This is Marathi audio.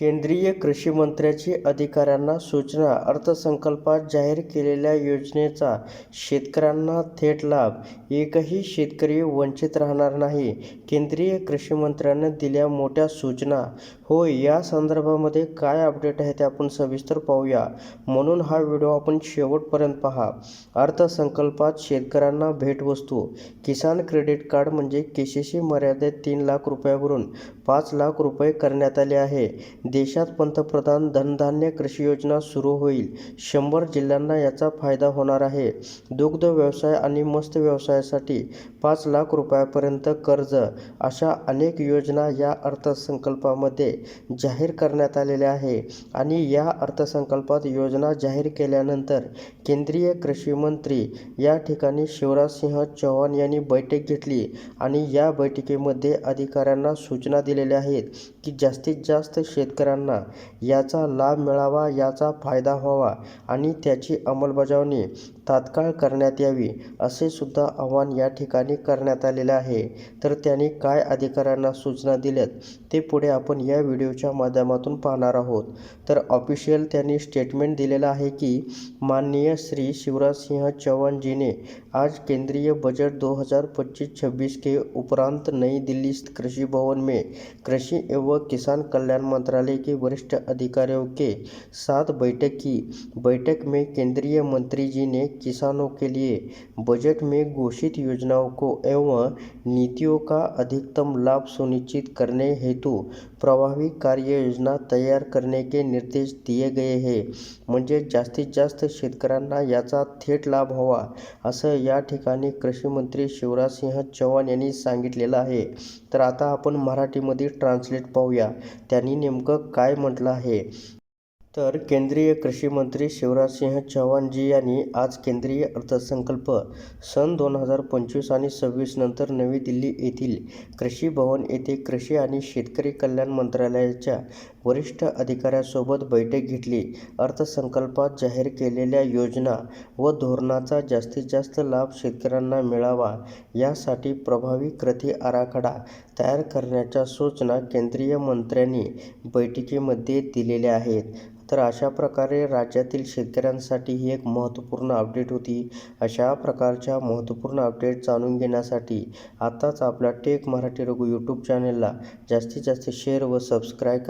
केंद्रीय कृषी मंत्र्यांची अधिकाऱ्यांना सूचना अर्थसंकल्पात जाहीर केलेल्या योजनेचा शेतकऱ्यांना थेट लाभ एकही शेतकरी वंचित राहणार नाही केंद्रीय कृषी मंत्र्यांनी दिल्या मोठ्या सूचना होय या संदर्भामध्ये काय अपडेट आहे ते आपण सविस्तर पाहूया. म्हणून हा व्हिडिओ आपण शेवटपर्यंत पहा. अर्थसंकल्पात शेतकऱ्यांना भेटवस्तू. किसान क्रेडिट कार्ड म्हणजे केसीसी मर्यादित तीन लाख रुपयावरून पाच लाख रुपये करण्यात आले आहे. देशात पंतप्रधान धनधान्य कृषी योजना सुरू होईल. शंभर जिल्ह्यांना याचा फायदा होणार आहे. दुग्ध व्यवसाय आणि मत्स्य व्यवसायासाठी पाच लाख रुपयापर्यंत कर्ज अशा अनेक योजना या अर्थसंकल्पामध्ये जाहीर करण्यात आलेले आहे. आणि या अर्थसंकल्पात योजना जाहीर केल्यानंतर केंद्रीय कृषी मंत्री या ठिकाणी शिवराजसिंह चौहान यांनी बैठक घेतली आणि या बैठकीमध्ये अधिकाऱ्यांना सूचना दिलेल्या आहेत की जास्तीत जास्त शेतकऱ्यांना याचा लाभ मिळावा याचा फायदा व्हावा आणि त्याची अंमलबजावणी तात्काळ करण्यात यावी असे सुद्धा आवाहन या ठिकाणी करण्यात आलेले आहे. तर त्यांनी काय अधिकाऱ्यांना सूचना दिल्यात ते पुढे आपण या व्हिडिओच्या माध्यमातून पाहणार आहोत. तर ऑफिशियल त्यांनी स्टेटमेंट दिलेलं आहे की माननीय श्री शिवराजसिंह चौहानजीने आज केंद्रीय बजट दो हज़ार पच्चीस छब्बीस के उपरांत नई दिल्ली कृषी भवन में कृषी एवं किसान कल्याण मंत्रालय के वरिष्ठ अधिकारियों के साथ बैठक की. बैठक में केंद्रीय मंत्री जी ने किसानों के लिए बजट में घोषित योजनाओं को एवं नीतियों का अधिकतम लाभ सुनिश्चित करने हेतु प्रभावी कार्य योजना तैयार करने के निर्देश दिए गए हैं। म्हणजे जास्तीत जास्त शेतकऱ्यांना याचा थेट लाभ व्हावा असं या ठिकाणी कृषी मंत्री शिवराजसिंह चौहान यांनी सांगितलेलं आहे. तर आता आपण मराठीमध्ये ट्रान्सलेट पाहूया. त्यांनी नेमकं काय म्हटलं आहे? तर केंद्रीय कृषी मंत्री शिवराजसिंह चौहानजी यांनी आज केंद्रीय अर्थसंकल्प सन दोन हजार पंचवीस आणि सव्वीस नंतर नवी दिल्ली येथील कृषी भवन येथे कृषी आणि शेतकरी कल्याण मंत्रालयाच्या वरिष्ठ अधिकाऱ्यांसोबत बैठक घेतली. अर्थसंकल्पात जाहीर केलेल्या योजना व धोरणाचा जास्तीत जास्त लाभ शेतकऱ्यांना मिळावा यासाठी प्रभावी कृती आराखडा तयार करण्याच्या सूचना केंद्रीय मंत्र्यांनी बैठकीमध्ये दिलेल्या आहेत. तर अशा प्रकारे राज्यातील शेतकऱ्यांसाठी ही एक महत्त्वपूर्ण अपडेट होती. अशा प्रकारच्या महत्त्वपूर्ण अपडेट जाणून घेण्यासाठी आत्ताच आपल्या टेक मराठी रघु यूट्यूब चॅनलला जास्तीत जास्त शेअर व सबस्क्राईब करा.